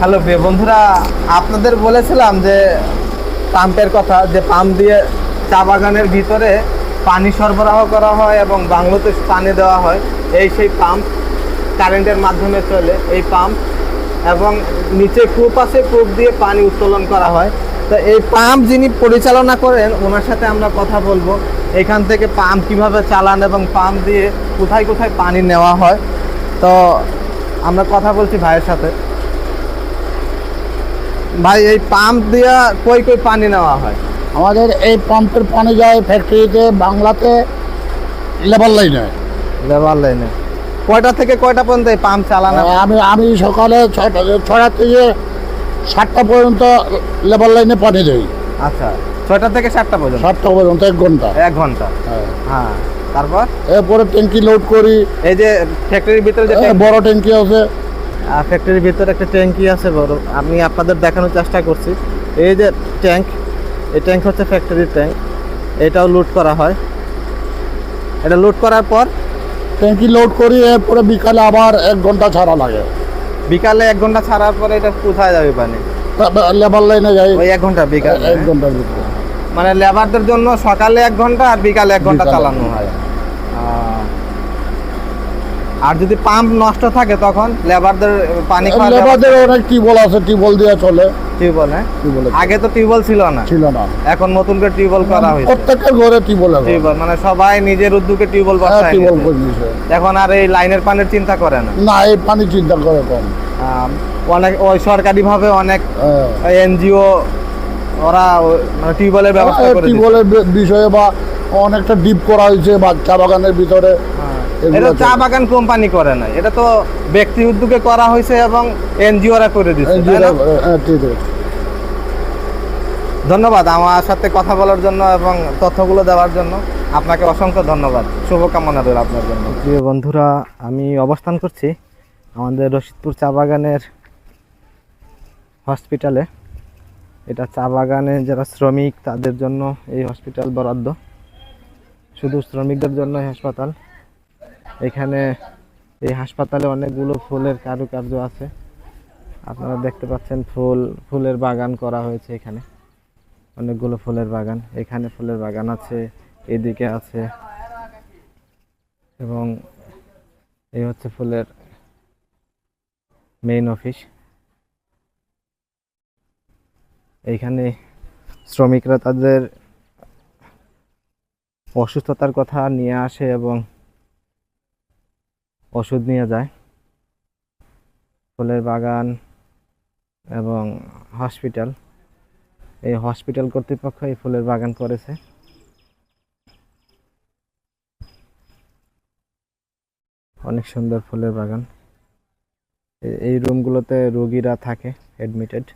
Hello বন্ধুরা, আপনাদের বলেছিলাম যে পাম্পের কথা, যে পাম্প দিয়ে চা বাগানের ভিতরে পানি সরবরাহ করা হয় এবং বাংলোতে পানি দেওয়া হয়, এই সেই পাম্প কারেন্টের মাধ্যমে চলে, এই পাম্প। এবং নিচে কূপ আছে, কূপ দিয়ে পানি উত্তোলন করা হয়। তো এই পাম্প যিনি পরিচালনা করেন, ওনার সাথে আমরা কথা বলব, এখান থেকে পাম্প কীভাবে চালান এবং পাম্প দিয়ে কোথায় কোথায় পানি নেওয়া হয়। তো আমরা কথা বলছি ভাইয়ের সাথে। ভাই এই পাম্প দিয়া কই কই পানি নেওয়া হয়? আমাদের এই পাম্পের পানি যায় ফ্যাক্টরিতে বাংলাতে লেবার লাইনে লেবার লাইনে কয়টা থেকে কয়টা পর্যন্ত এই পাম্প চালানো হয়? আমি আমি সকালে ছয়টা ছটা থেকে সাতটা পর্যন্ত লেবার লাইনে পানি দিই। আচ্ছা ছয়টা থেকে সাতটা পর্যন্ত? সাতটা পর্যন্ত এক ঘণ্টা। এক ঘণ্টা। হ্যাঁ। হ্যাঁ তারপর? এরপরে ট্যাঙ্কি লোড করি। এই যে ফ্যাক্টরির ভিতরে যে বড় ট্যাঙ্কি আছে। ফ্যাক্টরির ভিতরে একটা ট্যাঙ্কি আছে বড়। আমি আপনাদের দেখানোর চেষ্টা করছি। এই যে ট্যাঙ্ক এই ট্যাঙ্ক হচ্ছে ফ্যাক্টরির ট্যাঙ্ক। এটাও লুট করা হয়। এটা লুট করার পর ট্যাঙ্কি লোড করি এরপরে বিকালে আবার এক ঘণ্টা ছাড়া লাগে। বিকালে এক ঘণ্টা ছাড়ার পরে এটা কোথায় যাবে পানি? লেবার লাইনে যাই। ওই এক ঘণ্টা বিকালে এক ঘণ্টার ভিতরে। মানে লেবারদের জন্য সকালে এক ঘণ্টা আর বিকালে এক ঘণ্টা চালানো হয়। আর যদি পাম্প নষ্ট থাকে তখন লেবারদের পানি লেবারদের অনেক টিউবওয়েল আছে টিউবওয়েল দিয়ে চলে। টিউবওয়েল হ্যাঁ? আগে তো টিউবওয়েল ছিল না। ছিল না। এখন নতুন করে টিউবওয়েল করা হয়েছে। প্রত্যেকের ঘরে টিউবওয়েল আছে। টিউবওয়েল মানে সবাই নিজের উদ্যোগে টিউবওয়েল হ্যাঁ বসায় টিউবওয়েল নিয়েছে। করে এখন আর এই লাইনের পানির চিন্তা করে না। না এই পানি চিন্তা করে কম। অনেক ওই সরকারি ভাবে অনেক হ্যাঁ। এনজিও ওরা মানে টিউবওয়েলের ব্যবস্থা করে। টিউবওয়েলের বিষয়ে বা অনেকটা ডিপ করা হয়েছে বা চা বাগানের ভিতরে। হ্যাঁ। এটা চা বাগান কোম্পানি করে না এটা তো ব্যক্তি উদ্যোগে করা হয়েছে এবং এনজিওরা করে দিচ্ছে? হ্যাঁ। ধন্যবাদ আমার সাথে কথা বলার জন্য এবং তথ্যগুলো দেওয়ার জন্য। আপনাকে অসংখ্য ধন্যবাদ। শুভকামনা রইল আপনার জন্য। প্রিয় বন্ধুরা আমি অবস্থান করছি আমাদের রশিদপুর চা বাগানের হসপিটালে এটা চা বাগানে যারা শ্রমিক তাদের জন্য এই হসপিটাল বরাদ্দ। শুধু শ্রমিকদের জন্য এই হাসপাতাল। এখানে এই হাসপাতালে অনেকগুলো ফুলের কারুকার্য আছে। আপনারা দেখতে পাচ্ছেন ফুল, ফুলের বাগান করা হয়েছে এখানে। অনেকগুলো ফুলের বাগান, এখানে ফুলের বাগান আছে, এদিকে আছে। এবং এই হচ্ছে ফুলের মেইন অফিস এইখানে শ্রমিকরা তাদের অসুস্থতার কথা নিয়ে আসে এবং ওষুধ নিয়ে যায়। ফুলের বাগান এবং হসপিটাল। এই হসপিটাল কর্তৃপক্ষ এই ফুলের বাগান করেছে। অনেক সুন্দর ফুলের বাগান। এই রুমগুলোতে রোগীরা থাকে অ্যাডমিটেড